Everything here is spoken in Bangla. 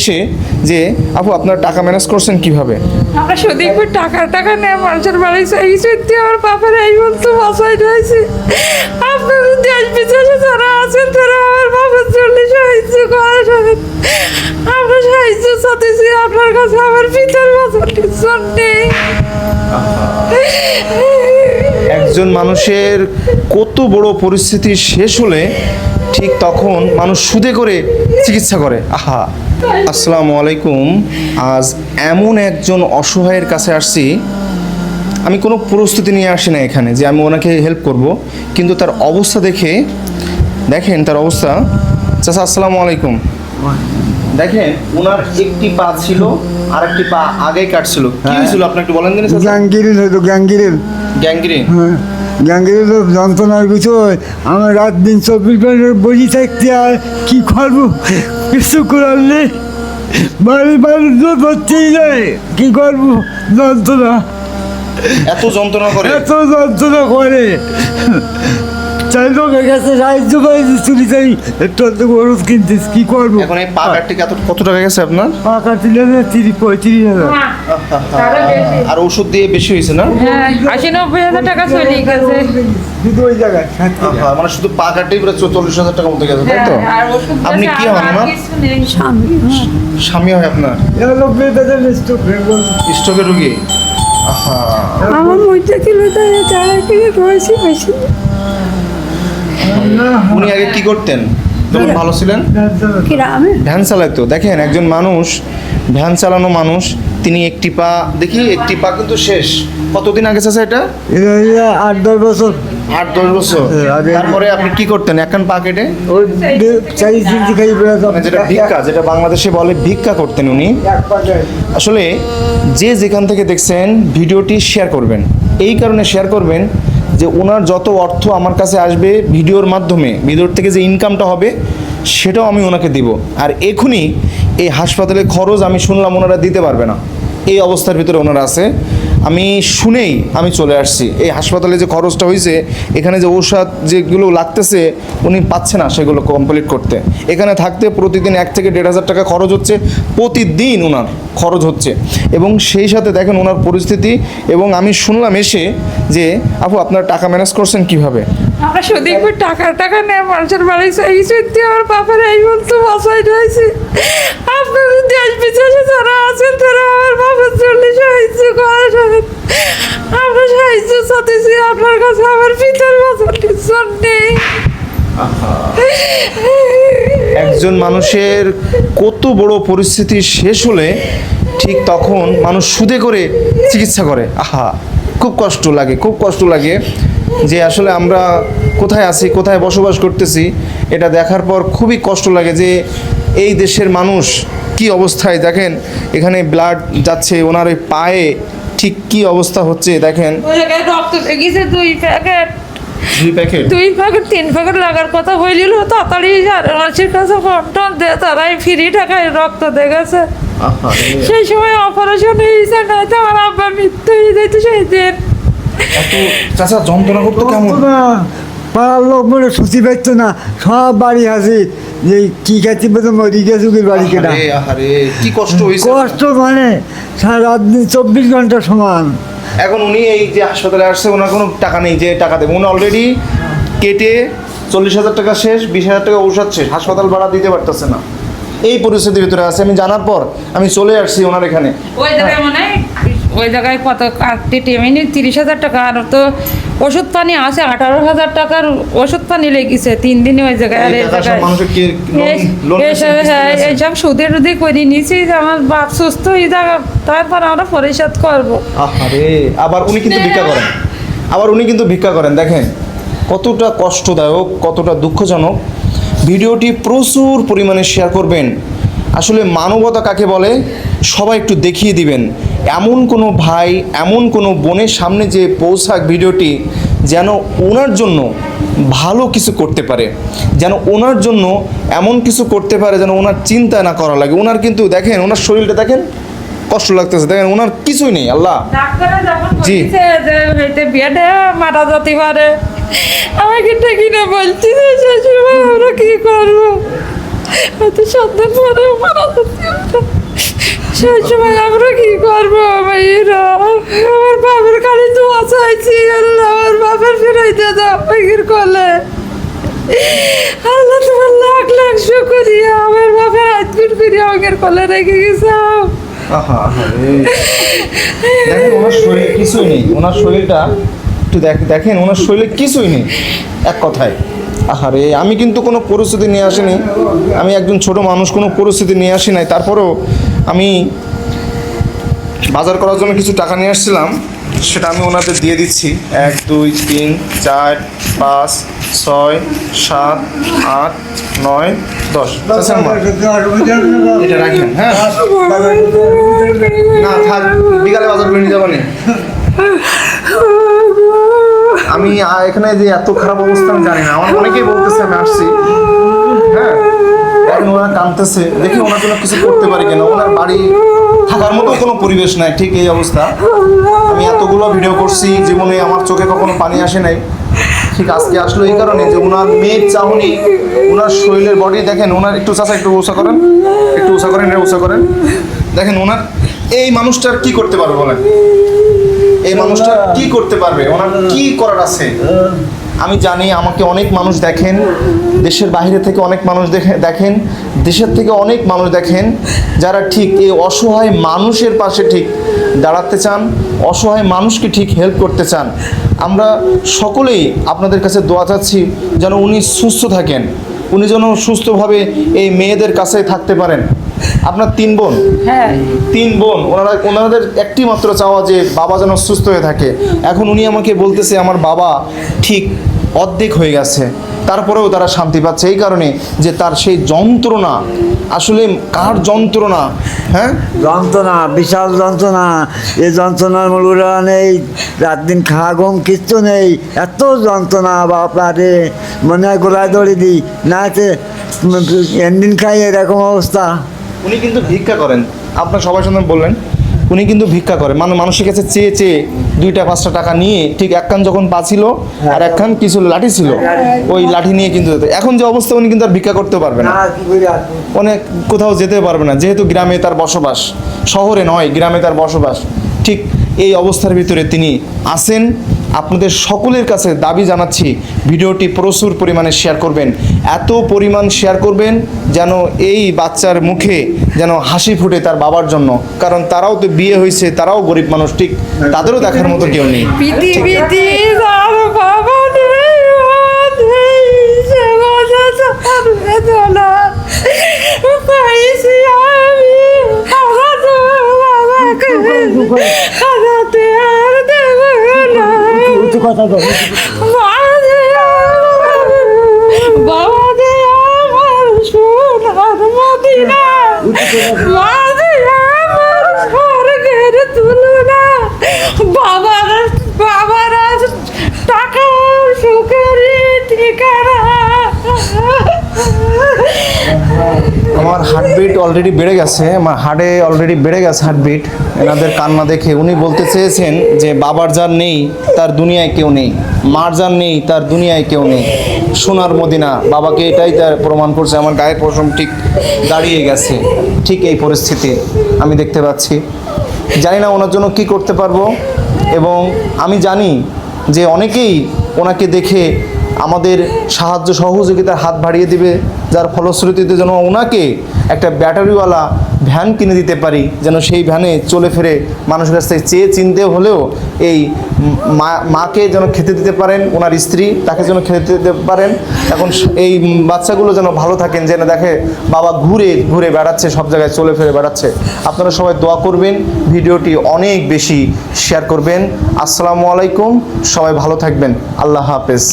এসে যে আপু আপনার টাকা ম্যানেজ করছেন কীভাবে? আমরা সুদীপুর টাকা টাকা নিয়ে মানুষের বাড়ি চাই সত্যি আমার বাবার এই বলতো বাসায় রয়েছে। আপনার দেশ বিদেশে যারা আছেন তারা আমার বাবার চল্লিশ সাহায্য করা আমরা সাহায্য চাইতেছি আপনার কাছে আমার পিতার বছর নেই একজন মানুষের কত বড় পরিস্থিতি শেষ হলে ঠিক তখন মানুষ সুদে করে চিকিৎসা করে। আহা। আসসালামু আলাইকুম। আজ এমন একজন অসহায়ের কাছে আসছি আমি কোনো প্রস্তুতি নিয়ে আসি না এখানে যে আমি ওনাকে হেল্প করব কিন্তু তার অবস্থা দেখে দেখেন তার অবস্থা। চাচা আসসালামু আলাইকুম। দেখেন ওনার একটি পা ছিল আর একটি পা আগে কাটছিল। কি হয়েছিল? আপনি একটু বলেন দিন গ্যাঙ্গিরিন হয়তো গ্যাঙ্গিরিন গ্যাংগ্রিন হ্যাঁ। গ্যাঙ্গিরিন তো যন্ত্রণার বিষয়। আমার রাত দিন চব্বিশ ঘণ্টা বসে থাকতে আর কি করব? কিছু করার নেই বাড়ি বাড়ি তো পাচ্ছেই যায়। কি করব? যন্ত্রণা। এত যন্ত্রণা করে? এত যন্ত্রণা করে। চাই লোকের কাছে সাহায্য পাইছি চুরি চাই। একটু অর্ধেক ওষুধ কিনতিস কি করব? এখন এই পা কাটতে কত কত টাকা গেছে আপনার? পাকা ছিল না তিরিশ পঁয়ত্রিশ হাজার। আর ওষুধ দিয়ে বেশি হয়েছে না? হ্যাঁ আশি নব্বই হাজার টাকা চলে গেছে। শুধু ওই জায়গায় মানে শুধু পা কাটতেই প্রায় চল্লিশ হাজার টাকা মতো গেছে তাই তো? হ্যাঁ, আর ওষুধ আপনি কি হন আর আমার স্বামী স্বামী হয় আপনার? হয়ে গেল। স্ট্রোকের রুগী? আহা। আমার মধ্যে কিলো তারা কিনে রয়েছে বেশি। উনি আগে কি করতেন? যখন ভালো ছিলেন? ভ্যান চালাতো দেখেন একজন মানুষ ভ্যান চালানো মানুষ তিনি একটি পা দেখি একটি পা কিন্তু শেষ। কতদিন আগে চাচা এটা? আট দশ বছর। আট দশ বছর। তারপরে আপনি কি করতেন? একান পা কেটে? মানে যেটা ভিক্ষা যেটা বাংলাদেশে বলে ভিক্ষা করতেন উনি। আসলে যে যেখান থেকে দেখছেন ভিডিওটি শেয়ার করবেন। এই কারণে শেয়ার করবেন যে ওনার যত অর্থ আমার কাছে আসবে ভিডিওর মাধ্যমে, ভিডিওর থেকে যে ইনকামটা হবে, সেটাও আমি ওনাকে দিব। আর এখনই এই হাসপাতালে খরচ আমি শুনলাম ওনারা দিতে পারবে না। এই অবস্থার ভিতরে ওনারা আছে। আমি শুনেই আমি চলে আসছি। এই হাসপাতালে যে খরচটা হয়েছে এখানে যে ঔষধ যেগুলো লাগতেছে, উনি পাচ্ছে না সেগুলো কমপ্লিট করতে। এখানে থাকতে প্রতিদিন এক থেকে দেড় হাজার টাকা খরচ হচ্ছে, প্রতিদিন ওনার খরচ হচ্ছে। এবং সেই সাথে দেখেন ওনার পরিস্থিতি, এবং আমি শুনলাম এসে যে, আপু, আপনার টাকা ম্যানেজ করছেন কীভাবে? আমরা সুদীপুর টাকা টাকা নিয়ে মানুষের বাড়ি চাই সত্যি আমার বাবার এই বলতো বাসায় রয়েছে। আপনার দেশ বিদেশে যারা আছেন, তারা আমার বাবার চল্লিশ সাহায্য করা আমরা সাহায্য চাইতেছি, আপনার কাছে আমার পিতার বছর নেই একজন মানুষের কত বড় পরিস্থিতি শেষ হলে ঠিক তখন মানুষ সুদে করে চিকিৎসা করে। আহা, খুব কষ্ট লাগে, খুব কষ্ট লাগে। যে আসলে আমরা কোথায় আছি কোথায় বসবাস করতেছি এটা দেখার পর খুবই কষ্ট লাগে যে এই দেশের মানুষ কি অবস্থায় দেখেন এখানে ব্লাড যাচ্ছে ওনার ওই পায়ে ঠিক কি অবস্থা হচ্ছে দেখেন। রক্ত দুই প্যাকেট। দুই প্যাকেট? দুই প্যাকেট তিন প্যাকেট লাগার কথা তাড়াতাড়ি মানুষের কাছে দে তারাই ফ্রি টাকায় রক্ত সেই সময় অপারেশন হয়েছে আমার আব্বা মৃত্যু হয়ে যেত সেই দিন। এত চাচা যন্ত্রণা করতো কেমন? পাড়ার লোক মনে সুতি পাইতো না। সব বাড়ি হাসি যে কি খাচ্ছি বলতো মরি গেছে কি বাড়ি আহারে, কি কষ্ট হয়েছে কষ্ট মানে সারা রাত দিন চব্বিশ ঘণ্টা সমান। এখন উনি এই যে হাসপাতালে আসছে ওনার কোনো টাকা নেই যে টাকা দেবে। উনি অলরেডি কেটে চল্লিশ হাজার টাকা শেষ বিশ হাজার টাকা ঔষধ শেষ। হাসপাতাল ভাড়া দিতে পারতেছে না। এই পরিস্থিতির ভিতরে আছে। আমি জানার পর আমি চলে আসছি ওনার এখানে। ওই মানে ওই জায়গায় কত কাটতে টেমিনি তিরিশ হাজার টাকা। আর তো ওষুধ পানি আছে আঠারো হাজার টাকার ওষুধ পানি লেগেছে তিন দিনে ওই জায়গায়। আর এই জায়গায় এইসব সুদে টুদে করে নিয়েছি আমার বাপ সুস্থ হয়ে যাক তারপর আমরা পরিশোধ করব। আবার উনি কিন্তু ভিক্ষা করেন। আবার উনি কিন্তু ভিক্ষা করেন দেখেন। কতটা কষ্টদায়ক কতটা দুঃখজনক। ভিডিওটি প্রচুর পরিমাণে শেয়ার করবেন। আসলে মানবতা কাকে বলে? সবাই একটু দেখিয়ে দিবেন। এমন কোনো ভাই এমন কোনো বোনের সামনে যে পৌঁছাক ভিডিওটি যেন ওনার জন্য ভালো কিছু করতে পারে যেন ওনার জন্য এমন কিছু করতে পারে যেন ওনার চিন্তা না করা লাগে। ওনার কিন্তু দেখেন ওনার শরীরটা দেখেন কষ্ট লাগতেছে। দেখেন ওনার কিছুই নেই আল্লাহ। জি। বলছে মারা যেতে পারে। আমাকে কিনে বলছি যে শ্বশুর আমরা কি করব? হয়তো সন্তান মারা যাচ্ছে সেই সময় আমরা কি করব, ভাইয়েরা? আমার বাবার খালি দোয়া চাইছি, আল্লাহ আমার বাবার ফিরাইতে দাও ভাইয়ের কলে। আল্লাহ তোমার লাখ লাখ শুকরিয়া, আমার বাবার হাত গুট করে কলে রেখে গেছাও। দেখেন, ওনার শরীর কিছুই নেই। ওনার শরীরটা, একটু দেখ- দেখেন, ওনার শরীরে কিছুই নেই। এক কথায়। আহারে আমি কিন্তু কোনো পরিস্থিতি নিয়ে আসিনি। আমি একজন ছোট মানুষ, কোনো পরিস্থিতি নিয়ে আসি নাই। তারপরেও আমি বাজার করার জন্য কিছু টাকা নিয়ে আসছিলাম সেটা আমি ওনাদের দিয়ে দিচ্ছি। এক দুই তিন চার পাঁচ ছয় সাত আট নয় দশ। এটা রাখেন হ্যাঁ। না থাক বিকালে বাজার করে নিয়ে যাব নি। আমি এখানে যে এত খারাপ অবস্থা আমি জানি না। আমার অনেকেই বলতেছে আমি আসছি। হ্যাঁ। এখন ওরা কাঁদতেছে। দেখি ওনার জন্য কিছু করতে পারি কেন। ওনার বাড়ি থাকার মতো কোনো পরিবেশ নাই, ঠিক এই অবস্থা। আমি এতগুলো ভিডিও করছি, জীবনে আমার চোখে কখনো পানি আসে নাই। ঠিক আজকে আসলো এই কারণে যে ওনার মেয়ের চাহনি, ওনার শরীরের বডি দেখেন ওনার একটু চাষা একটু উষা করেন, একটু উষা করেন এটা উষা করেন। দেখেন ওনার, এই মানুষটার কি করতে পারবে বলেন? এই মানুষটা কি করতে পারবে? ওনার কি করার আছে? আমি জানি আমাকে অনেক মানুষ দেখেন, দেশের বাইরে থেকে অনেক মানুষ দেখে দেখেন, দেশের থেকে অনেক মানুষ দেখেন, যারা ঠিক এই অসহায় মানুষের পাশে ঠিক দাঁড়াতে চান, অসহায় মানুষকে ঠিক হেল্প করতে চান। আমরা সকলেই আপনাদের কাছে দোয়া চাচ্ছি যেন উনি সুস্থ থাকেন, উনি যেন সুস্থভাবে এই মেয়েদের কাছে থাকতে পারেন। আপনার তিন বোন হ্যাঁ তিন বোন ওনারা ওনাদের একটি মাত্র চাওয়া যে বাবা যেন সুস্থ হয়ে থাকে এখন উনি আমাকে বলতেছে আমার বাবা ঠিক অর্ধেক হয়ে গেছে তারপরেও তারা শান্তি পাচ্ছে এই কারণে যে তার সেই যন্ত্রণা আসলে কার যন্ত্রণা হ্যাঁ যন্ত্রণা বিশাল যন্ত্রণা এই যন্ত্রণার মূল্যরা নেই রাত দিন খাওয়া ঘুম কিচ্ছু নেই এত যন্ত্রণা বাপারে মনে হয় গোলায় দড়ি দিই না এনদিন খাই এরকম অবস্থা উনি কিন্তু ভিক্ষা করেন। আপনার সবার সঙ্গে বললেন উনি কিন্তু ভিক্ষা করে মানে মানুষের কাছে চেয়ে চেয়ে দুইটা পাঁচটা টাকা নিয়ে ঠিক একখান যখন পা ছিল আর একখান কিছু লাঠি ছিল ওই লাঠি নিয়ে কিন্তু যেত। এখন যে অবস্থা উনি কিন্তু আর ভিক্ষা করতে পারবে না? অনেক কোথাও যেতে পারবে না। যেহেতু গ্রামে তার বসবাস শহরে নয় গ্রামে তার বসবাস ঠিক এই অবস্থার ভিতরে তিনি আসেন আপনাদের সকলের কাছে দাবি জানাচ্ছি ভিডিওটি প্রচুর পরিমাণে শেয়ার করবেন। এত পরিমাণ শেয়ার করবেন যেন এই বাচ্চার মুখে যেন হাসি ফুটে তার বাবার জন্য। কারণ তারাও তো বিয়ে হয়েছে তারাও গরিব মানুষ ঠিক তাদেরও দেখার মতো কেউ নেই। বাবা কথা বল। মা বাবা আমার সোনার মদিনা আমার হার্টবিট অলরেডি বেড়ে গেছে আমার হার্টে অলরেডি বেড়ে গেছে হার্টবিট এনাদের কান্না দেখে উনি বলতে চেয়েছেন যে, বাবার যার নেই, তার দুনিয়ায় কেউ নেই। মার যার নেই, তার দুনিয়ায় কেউ নেই। সোনার মদিনা, বাবাকে এটাই তার প্রমাণ করছে। আমার গায়ের পশম ঠিক দাঁড়িয়ে গেছে। ঠিক এই পরিস্থিতি আমি দেখতে পাচ্ছি। জানি না ওনার জন্য কি করতে পারব এবং আমি জানি যে অনেকেই ওনাকে দেখে আমাদের সাহায্য সহযোগিতার হাত বাড়িয়ে দিবে, যার ফলশ্রুতিতে যেন ওনাকে একটা ব্যাটারিওয়ালা ভ্যান কিনে দিতে পারি, যেন সেই ভ্যানে চলে ফিরে মানুষের কাছ থেকে চেয়ে চিনতে হলেও এই মা, মাকে যেন খেতে দিতে পারেন, ওনার স্ত্রী তাকে যেন খেতে দিতে পারেন। এখন এই বাচ্চাগুলো যেন ভালো থাকেন, যেন দেখে বাবা ঘুরে ঘুরে বেড়াচ্ছে, সব জায়গায় চলে ফিরে বেড়াচ্ছে। আপনারা সবাই দোয়া করবেন, ভিডিওটি অনেক বেশি শেয়ার করবেন। আসসালামু আলাইকুম, সবাই ভালো থাকবেন। আল্লাহ হাফেজ।